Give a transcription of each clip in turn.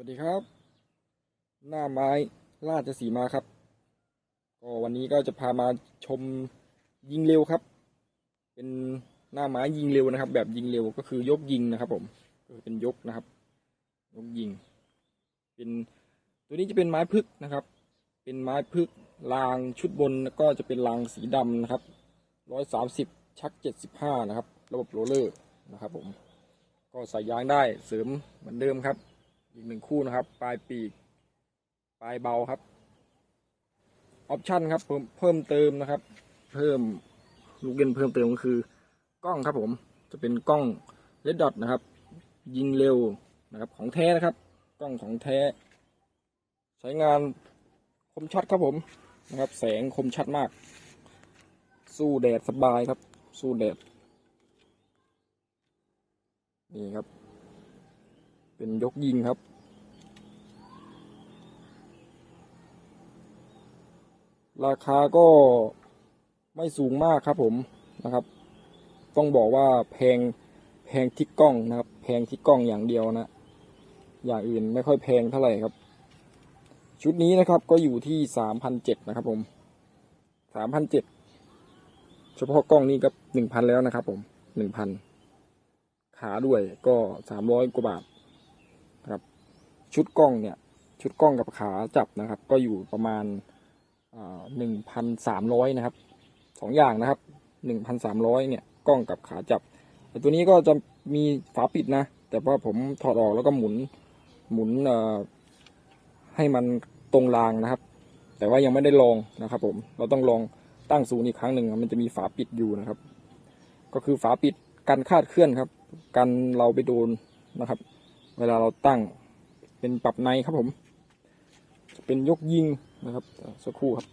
วัสดีครับ หน้าไม้ราชสีมาครับ ก็วันนี้ก็จะพามาชมยิงเร็วครับ เป็นหน้าไม้ยิงเร็วนะครับ แบบยิงเร็วก็คือยกยิงนะครับ ผมก็เป็นยกนะครับ ยกยิง เป็นตัวนี้จะเป็นไม้พึกนะครับ เป็นไม้พึกรางชุดบนก็จะเป็นรางสีดำนะครับร้อยสามสิบชักเจ็ดสิบห้านะครับ ระบบโรลเลอร์นะครับ ผม ก็ใส่ยางได้เสริมเหมือนเดิมครับ อีกหนึ่งคู่นะครับ ปลายปีก ปลายเบาครับ ออปชันครับเพิ่มเพิ่มเติมนะครับ เพิ่มลูกเล่นเพิ่มเติมก็คือกล้องครับผม จะเป็นกล้องเลดดอทนะครับ ยิงเร็วนะครับ ของแท้นะครับ กล้องของแท้ ใช้งานคมชัดครับผมนะครับ แสงคมชัดมาก สู้แดดสบายครับ สู้แดดนี่ครับ เป็นยกยิงครับ ราคาก็ไม่สูงมากครับผมนะครับ ต้องบอกว่าแพงแพงที่กล้องนะครับ แพงที่กล้องอย่างเดียวนะ อย่างอื่นไม่ค่อยแพงเท่าไหร่ครับ ชุดนี้นะครับก็อยู่ที่สามพันเจ็ดนะครับผมสามพันเจ็ดเฉพาะกล้องนี้ก็หนึ่งพันแล้วนะครับผมหนึ่งพันขาด้วยก็สามร้อยกว่าบาท นะครับ ชุดกล้องเนี่ย ชุดกล้องกับขาจับนะครับ ก็อยู่ประมาณหนึ่งพันสามร้อยนะครับสองอย่างนะครับหนึ่งพันสามร้อยเนี่ยกล้องกับขาจับ แต่ตัวนี้ก็จะมีฝาปิดนะ แต่ว่าผมถอดออกแล้วก็หมุนหมุนให้มันตรงรางนะครับ แต่ว่ายังไม่ได้ลองนะครับ ผมเราต้องลองตั้งศูนย์อีกครั้งหนึ่งมันจะมีฝาปิดอยู่นะครับ ก็คือฝาปิดกันคาดเคลื่อนครับ กันเราไปโดนนะครับ เวลาเราตั้งเป็นปรับในครับผมจะเป็นยกยิงนะครับ สักครู่ครับ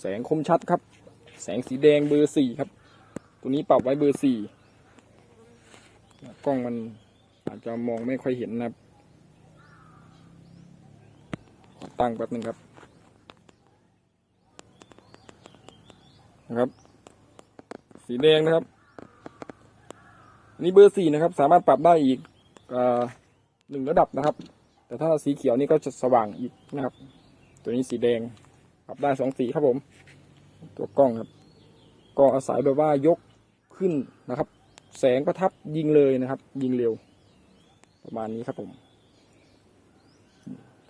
แสงคมชัดครับ แสงสีแดงเบอร์สี่ครับ ตัวนี้ปรับไว้เบอร์สี่กล้องมันอาจจะมองไม่ค่อยเห็นนะครับ ตั้งแป๊บหนึงครับ นะครับ สีแดงนะครับนนี้เบอร์สี่นะครับ สามารถปรับได้อีกอหนึ่งระดับนะครับ แต่ถ้าสีเขียวนี่ก็จะสว่างอีกนะครับ ตัวนี้สีแดงปรับได้สองสีครับผม ตัวกล้องครับ ก็อาศัยแบบว่ายกขึ้นนะครับ แสงประทับยิงเลยนะครับ ยิงเร็ว ประมาณนี้ครับผม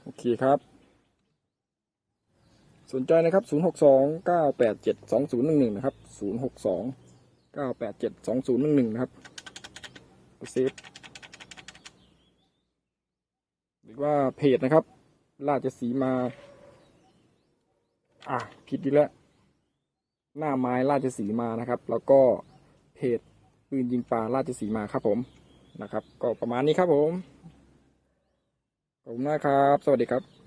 โอเคครับ สนใจนะครับ 0 6 2 9 8 7 2 0 1 1 นะครับ 0 6 2 9 8 7 2 0 1 1นะครับเซฟหรือว่าเพจนะครับ ราชสีมา อะผิดอีแล้ว หน้าไม้ราชสีมานะครับ แล้วก็เพจปืนยิงปลาราชสีมาครับผมนะครับ ก็ประมาณนี้ครับผมขอบคุณมากครับ สวัสดีครับ